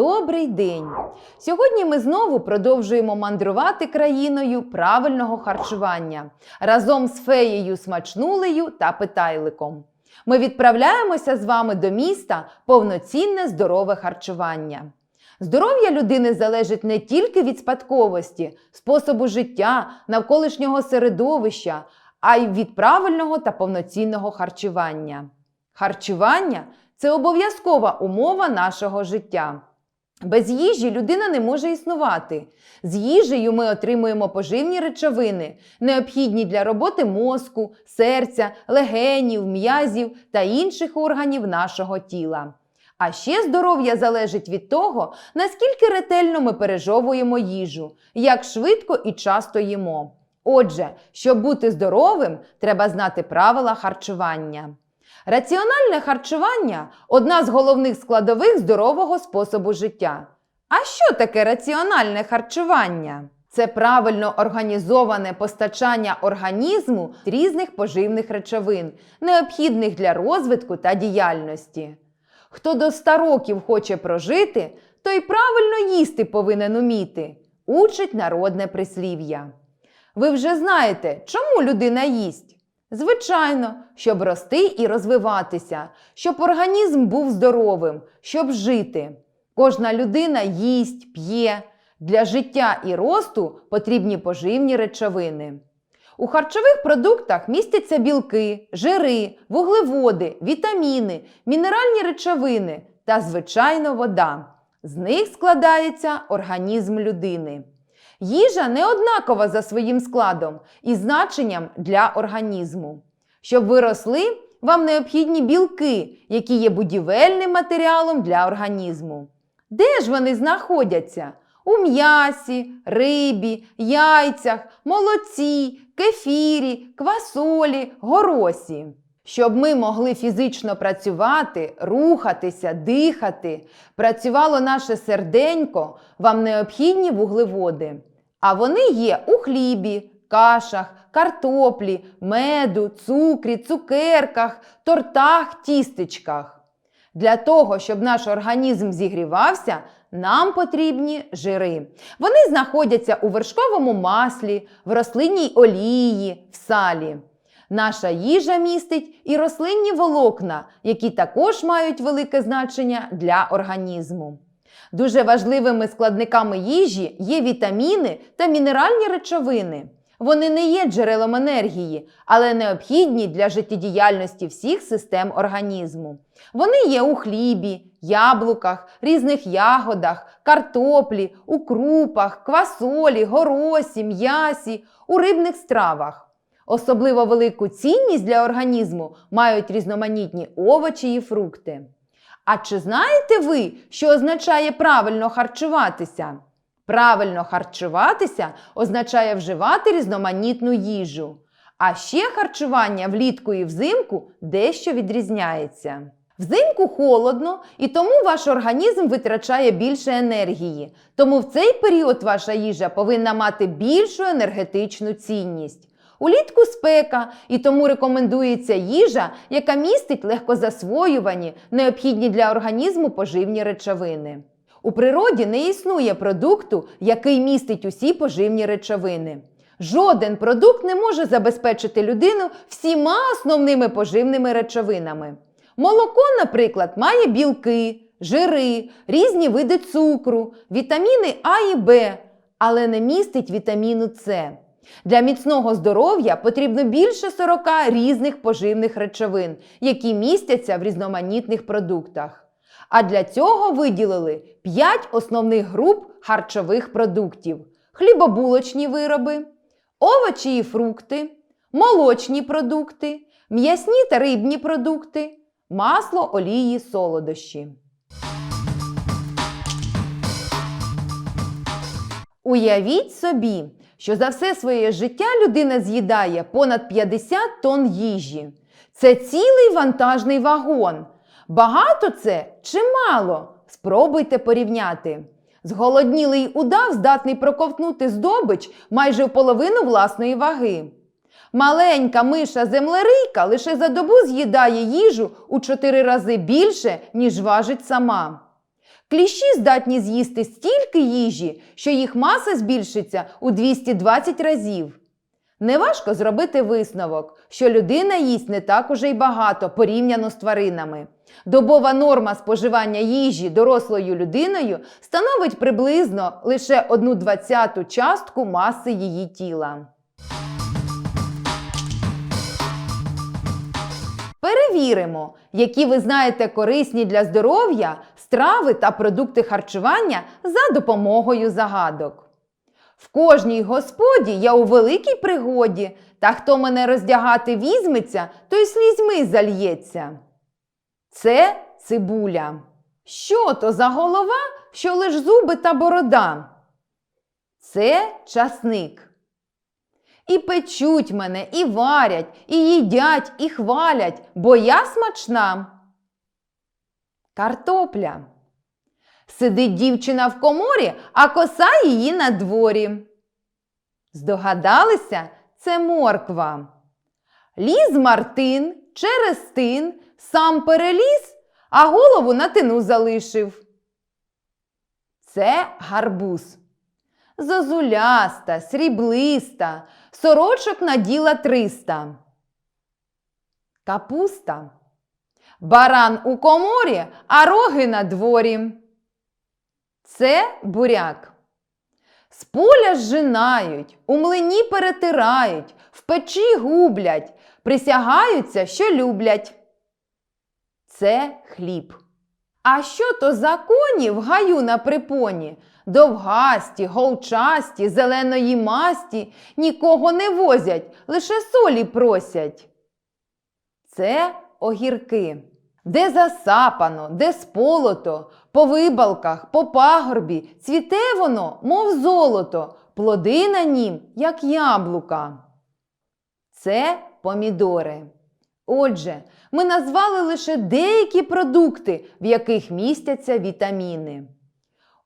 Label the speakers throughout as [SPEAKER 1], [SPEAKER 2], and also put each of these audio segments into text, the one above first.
[SPEAKER 1] Добрий день! Сьогодні ми знову продовжуємо мандрувати країною правильного харчування разом з феєю Смачнулею та Питайликом. Ми відправляємося з вами до міста повноцінне здорове харчування. Здоров'я людини залежить не тільки від спадковості, способу життя, навколишнього середовища, а й від правильного та повноцінного харчування. Харчування це обов'язкова умова нашого життя. Без їжі людина не може існувати. З їжею ми отримуємо поживні речовини, необхідні для роботи мозку, серця, легенів, м'язів та інших органів нашого тіла. А ще здоров'я залежить від того, наскільки ретельно ми пережовуємо їжу, як швидко і часто їмо. Отже, щоб бути здоровим, треба знати правила харчування. Раціональне харчування одна з головних складових здорового способу життя. А що таке раціональне харчування? Це правильно організоване постачання організму різних поживних речовин, необхідних для розвитку та діяльності. Хто до 100 років хоче прожити, той правильно їсти повинен уміти, учить народне прислів'я. Ви вже знаєте, чому людина їсть? Звичайно, щоб рости і розвиватися, щоб організм був здоровим, щоб жити. Кожна людина їсть, п'є. Для життя і росту потрібні поживні речовини. У харчових продуктах містяться білки, жири, вуглеводи, вітаміни, мінеральні речовини та, звичайно, вода. З них складається організм людини. Їжа не однакова за своїм складом і значенням для організму. Щоб ви росли, вам необхідні білки, які є будівельним матеріалом для організму. Де ж вони знаходяться? У м'ясі, рибі, яйцях, молоці, кефірі, квасолі, горосі. Щоб ми могли фізично працювати, рухатися, дихати, працювало наше серденько, вам необхідні вуглеводи. А вони є у хлібі, кашах, картоплі, меду, цукрі, цукерках, тортах, тістечках. Для того, щоб наш організм зігрівався, нам потрібні жири. Вони знаходяться у вершковому маслі, в рослинній олії, в салі. Наша їжа містить і рослинні волокна, які також мають велике значення для організму. Дуже важливими складниками їжі є вітаміни та мінеральні речовини. Вони не є джерелом енергії, але необхідні для життєдіяльності всіх систем організму. Вони є у хлібі, яблуках, різних ягодах, картоплі, у крупах, квасолі, горосі, м'ясі, у рибних стравах. Особливо велику цінність для організму мають різноманітні овочі і фрукти. А чи знаєте ви, що означає правильно харчуватися? Правильно харчуватися означає вживати різноманітну їжу. А ще харчування влітку і взимку дещо відрізняється. Взимку холодно, і тому ваш організм витрачає більше енергії. Тому в цей період ваша їжа повинна мати більшу енергетичну цінність. Улітку спека, і тому рекомендується їжа, яка містить легкозасвоювані, необхідні для організму поживні речовини. У природі не існує продукту, який містить усі поживні речовини. Жоден продукт не може забезпечити людину всіма основними поживними речовинами. Молоко, наприклад, має білки, жири, різні види цукру, вітаміни А і Б, але не містить вітаміну С. Для міцного здоров'я потрібно більше 40 різних поживних речовин, які містяться в різноманітних продуктах. А для цього виділили 5 основних груп харчових продуктів: хлібобулочні вироби, овочі і фрукти, молочні продукти, м'ясні та рибні продукти, масло, олії, солодощі. Уявіть собі, що за все своє життя людина з'їдає понад 50 тонн їжі. Це цілий вантажний вагон. Багато це чи мало? Спробуйте порівняти. Зголоднілий удав здатний проковтнути здобич майже в половину власної ваги. Маленька миша землерийка лише за добу з'їдає їжу у чотири рази більше, ніж важить сама. Кліщі здатні з'їсти стільки їжі, що їх маса збільшиться у 220 разів. Неважко зробити висновок, що людина їсть не так уже й багато порівняно з тваринами. Добова норма споживання їжі дорослою людиною становить приблизно лише 1,20 частку маси її тіла. Перевіримо, які ви знаєте корисні для здоров'я страви та продукти харчування за допомогою загадок. В кожній господі я у великій пригоді, та хто мене роздягати візьметься, той слізьми зальється. Це цибуля. Що то за голова, що лиш зуби та борода? Це часник. І печуть мене, і варять, і їдять, і хвалять, бо я смачна. Картопля. Сидить дівчина в коморі, а коса її на дворі. Здогадалися, це морква. Ліз Мартин через тин, сам переліз, а голову на тину залишив. Це гарбуз. Зозуляста, сріблиста, сорочок наділа триста. Капуста. Баран у коморі, а роги на дворі. Це буряк. З поля зжинають, у млині перетирають, в печі гублять, присягаються, що люблять. Це хліб. А що то за коні в гаю на припоні? Довгасті, голчасті, зеленої масті, нікого не возять, лише солі просять. Це огірки. Де засапано, де сполото, по вибалках, по пагорбі, цвіте воно, мов золото, плоди на нім, як яблука. Це помідори. Отже, ми назвали лише деякі продукти, в яких містяться вітаміни.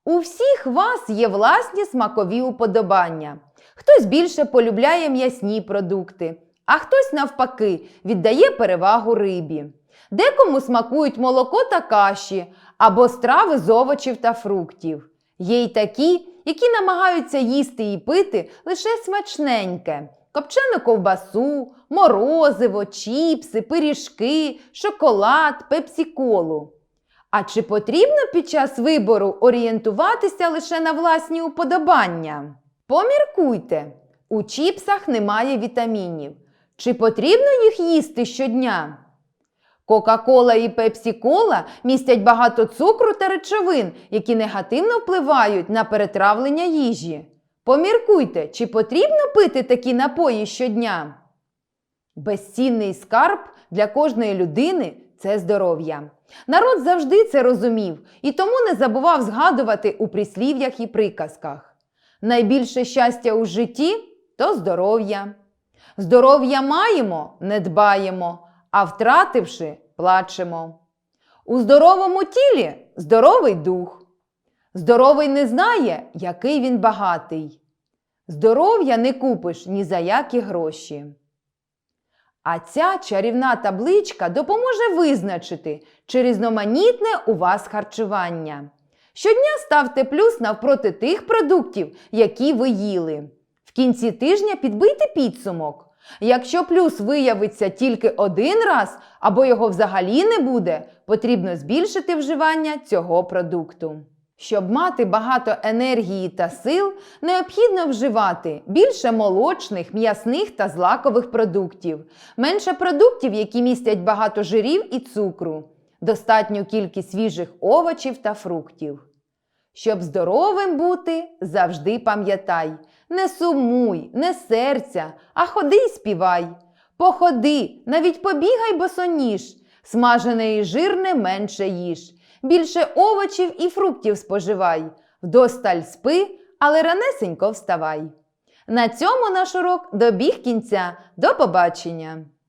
[SPEAKER 1] У всіх вас є власні смакові уподобання. Хтось більше полюбляє м'ясні продукти, а хтось, навпаки, віддає перевагу рибі. Декому смакують молоко та каші або страви з овочів та фруктів. Є й такі, які намагаються їсти і пити лише смачненьке, копчену ковбасу, морозиво, чіпси, пиріжки, шоколад, пепсі-колу. А чи потрібно під час вибору орієнтуватися лише на власні уподобання? Поміркуйте, у чіпсах немає вітамінів. Чи потрібно їх їсти щодня? Кока-кола і пепсі-кола містять багато цукру та речовин, які негативно впливають на перетравлення їжі. Поміркуйте, чи потрібно пити такі напої щодня? Безцінний скарб для кожної людини це здоров'я. Народ завжди це розумів і тому не забував згадувати у прислів'ях і приказках. Найбільше щастя у житті то здоров'я. Здоров'я маємо, не дбаємо, а втративши, плачемо. У здоровому тілі здоровий дух. Здоровий не знає, який він багатий. Здоров'я не купиш ні за які гроші. А ця чарівна табличка допоможе визначити, чи різноманітне у вас харчування. Щодня ставте плюс навпроти тих продуктів, які ви їли. В кінці тижня підбийте підсумок. Якщо плюс виявиться тільки один раз або його взагалі не буде, потрібно збільшити вживання цього продукту. Щоб мати багато енергії та сил, необхідно вживати більше молочних, м'ясних та злакових продуктів, менше продуктів, які містять багато жирів і цукру, достатню кількість свіжих овочів та фруктів. Щоб здоровим бути, завжди пам'ятай, не сумуй, не серця, а ходи й співай. Походи, навіть побігай босоніж, смажене і жирне менше їж. Більше овочів і фруктів споживай, вдосталь спи, але ранесенько вставай. На цьому наш урок добіг кінця. До побачення!